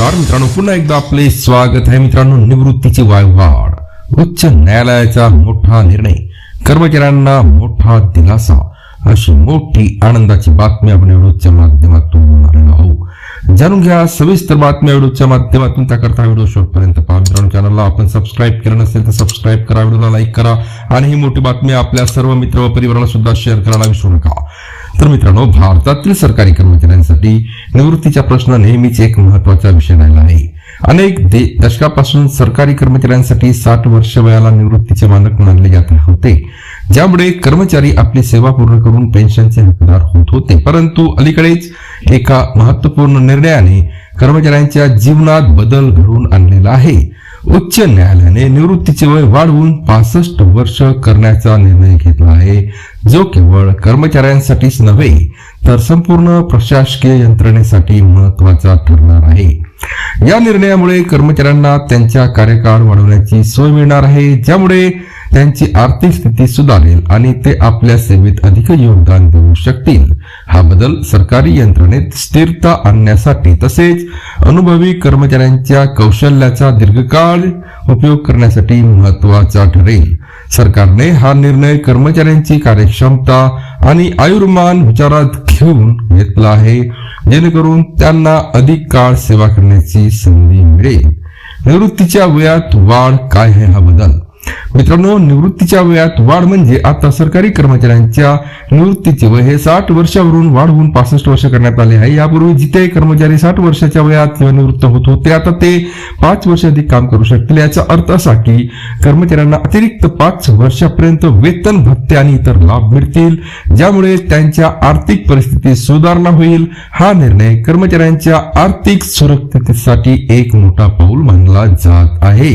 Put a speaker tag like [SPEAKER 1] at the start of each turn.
[SPEAKER 1] नमस्कार मित्रांनो पुन्हा एकदा आपले स्वागत आहे मित्रांनो निवृत्तीची वायवाढ उच्च न्यायालयाचा मोठा निर्णय कर्मचाऱ्यांना मोठा दिलासा. अशी मोठी आनंदाची बातमी आपण व्हिडिओच्या माध्यमातून आलेलो आहोत. जाणून घ्या सविस्तर बातम्या व्हिडिओच्या माध्यमातून. त्याकरता व्हिडिओ शेवटपर्यंत पहा मित्रांनो चॅनलला आपण सबस्क्राईब केलं नसेल तर सबस्क्राईब करा व्हिडिओला लाईक करा. आणि ही मोठी बातमी आपल्या सर्व मित्र व परिवाराला सुद्धा शेअर करायला विसरू नका. तर मित्रांनो भारतातील सरकारी कर्मचाऱ्यांसाठी निवृत्तीचा प्रश्न नेहमीच एक महत्त्वाचा विषय राहिला आहे. अनेक दशकापासून सरकारी कर्मचाऱ्यांसाठी साठ वर्ष वयाला निवृत्तीचे मानक मानले जात होते. ज्यामुळे कर्मचारी आपली सेवा पूर्ण करून पेन्शनचे हकदार होत होते. परंतु अलीकडेच एका महत्त्वपूर्ण निर्णयाने कर्मचाऱ्यांच्या जीवनात बदल घडवून आणलेला आहे. उच्च न्यायालयाने निवृत्तीचे वय वाढवून पासष्ट वर्ष करण्याचा निर्णय घेतला आहे. जो केवळ कर्मचाऱ्यांसाठीच नव्हे तर संपूर्ण प्रशासकीय यंत्रणेसाठी महत्त्वाचा ठरणार आहे. या निर्णयामुळे कर्मचाऱ्यांना त्यांच्या कार्यकाळ वाढवण्याची सोय मिळणार आहे ज्यामुळे त्यांची आर्थिक स्थिती सुधारेल आणि ते आपल्या सेवेत अधिक योगदान देऊ शकतील. हा बदल सरकारी यंत्रणेत स्थिरता आणण्यासाठी तसेच अनुभवी कर्मचाऱ्यांच्या कौशल्याचा दीर्घकाळ उपयोग करण्यासाठी महत्त्वाचा ठरेल. सरकारने हा निर्णय कर्मचाऱ्यांची कार्यक्षमता आणि आयुर्मान विचारात घेऊन घेतला आहे. जेणेकरून त्यांना अधिक काळ सेवा करण्याची संधी मिळेल. निवृत्तीच्या वयात वाढ काय आहे हा बदल? मित्रांनो निवृत्तीच्या वयात वाढ म्हणजे आता सरकारी कर्मचाऱ्यांच्या निवृत्तीचे वय हे साठ वर्षावरून वाढवून पासष्ट वर्ष करण्यात आले आहे. यापूर्वी जिथे कर्मचारी साठ वर्षाच्या वयात किंवा निवृत्त होत होते आता ते पाच वर्ष अधिक काम करू शकतील. याचा अर्थ असा की कर्मचाऱ्यांना अतिरिक्त पाच वर्षापर्यंत वेतन भत्ते आणि इतर लाभ मिळतील ज्यामुळे त्यांच्या आर्थिक परिस्थितीत सुधारणा होईल. हा निर्णय कर्मचाऱ्यांच्या आर्थिक सुरक्षिततेसाठी एक मोठा पाऊल मानला जात आहे.